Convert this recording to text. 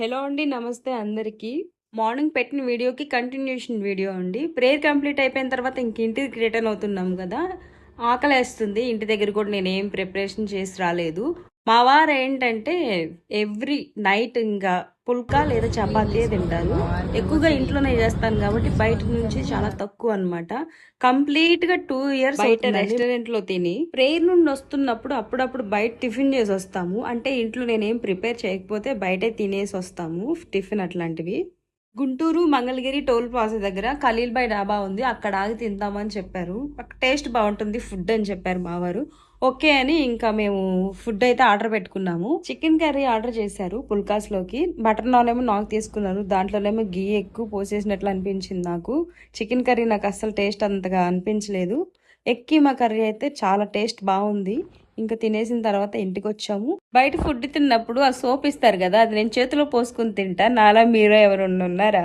Hello అండి నమస్తే అందరికీ. మార్నింగ్ పెట్టిన వీడియోకి కంటిన్యూషన్ వీడియో అండి. ప్రేయర్ కంప్లీట్ అయిపోయిన తర్వాత ఇంక ఇంటికి రిటర్న్ అవుతున్నాం కదా. ఆకలేస్తుంది ఇంటి దగ్గర కూడా నేను ఏం ప్రిపరేషన్ చేసి రాలేదు. మా వారు ఏంటంటే ఎవ్రీ నైట్ ఇంకా పుల్కా లేదా చపాతీ తింటారు. ఎక్కువగా ఇంట్లోనే చేస్తాను కాబట్టి బయట నుంచి చాలా తక్కువ అనమాట కంప్లీట్గా టూ ఇయర్స్ బయట రెస్టారెంట్లో తిని ప్రేయర్ నుండి వస్తున్నప్పుడు అప్పుడప్పుడు బయట టిఫిన్ చేసి వస్తాము. అంటే ఇంట్లో నేనేం ప్రిపేర్ చేయకపోతే బయటే తినేసి వస్తాము టిఫిన్ అట్లాంటివి. గుంటూరు మంగళగిరి టోల్ ప్లాజా దగ్గర ఖలీల్ బాయ్ డాబా ఉంది. అక్కడ ఆగి తిందామని చెప్పారు. టేస్ట్ బాగుంటుంది ఫుడ్ అని చెప్పారు మావారు ఓకే అని ఇంకా మేము ఫుడ్ అయితే ఆర్డర్ పెట్టుకున్నాము. చికెన్ కర్రీ ఆర్డర్ చేశారు పుల్కాస్లోకి బటర్ నాన్ ఏమో నాకు తీసుకున్నారు. దాంట్లోనేమో గీ ఎక్కువ పోసేసినట్లు అనిపించింది నాకు. చికెన్ కర్రీ నాకు అస్సలు టేస్ట్ అంతగా అనిపించలేదు. ఎక్కీమా కర్రీ అయితే చాలా టేస్ట్ బాగుంది. ఇంకా తినేసిన తర్వాత ఇంటికి వచ్చాము బయట ఫుడ్ తిన్నప్పుడు ఆ సోప్ ఇస్తారు కదా అది నేను చేతిలో పోసుకుని తింటా. నాలా మీరు ఎవరు ఉన్నారా?